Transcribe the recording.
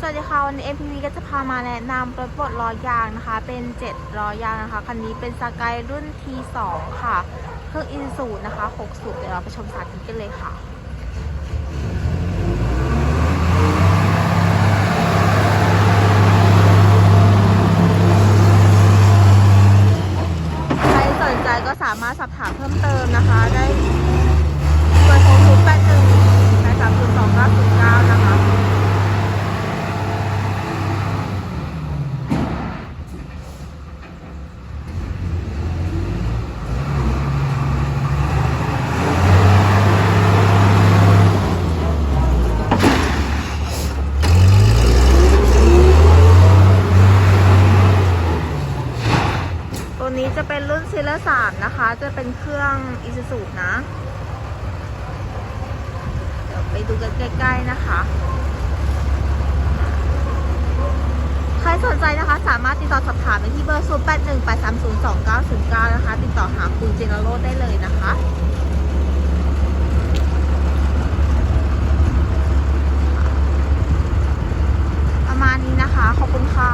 สวัสดีค่ะ วันนี้ MPV ก็จะพามาแนะนำรถบดล้อยางนะคะ เป็น 7 ล้อยางนะคะ คันนี้เป็นสกายรุ่น T2 ค่ะ เครื่องอินสูนะคะ6สูบเดี๋ยวเราไปชมสาธิตกันเลยค่ะใครสนใจก็สามารถสอบถามเพิ่มเติมนะคะได้ ตัวนี้จะเป็นรุ่นซีเลร์สามนะคะ จะเป็นเครื่องอิซูซูนะ เดี๋ยวไปดูกันใกล้ๆนะคะ ใครสนใจนะคะสามารถติดต่อสอบถามไปที่เบอร์0 8 1 8 3 0 2 9 0 9 นะคะ ติดต่อหาคุณเจนโรดได้เลยนะคะประมาณนี้นะคะ ขอบคุณค่ะ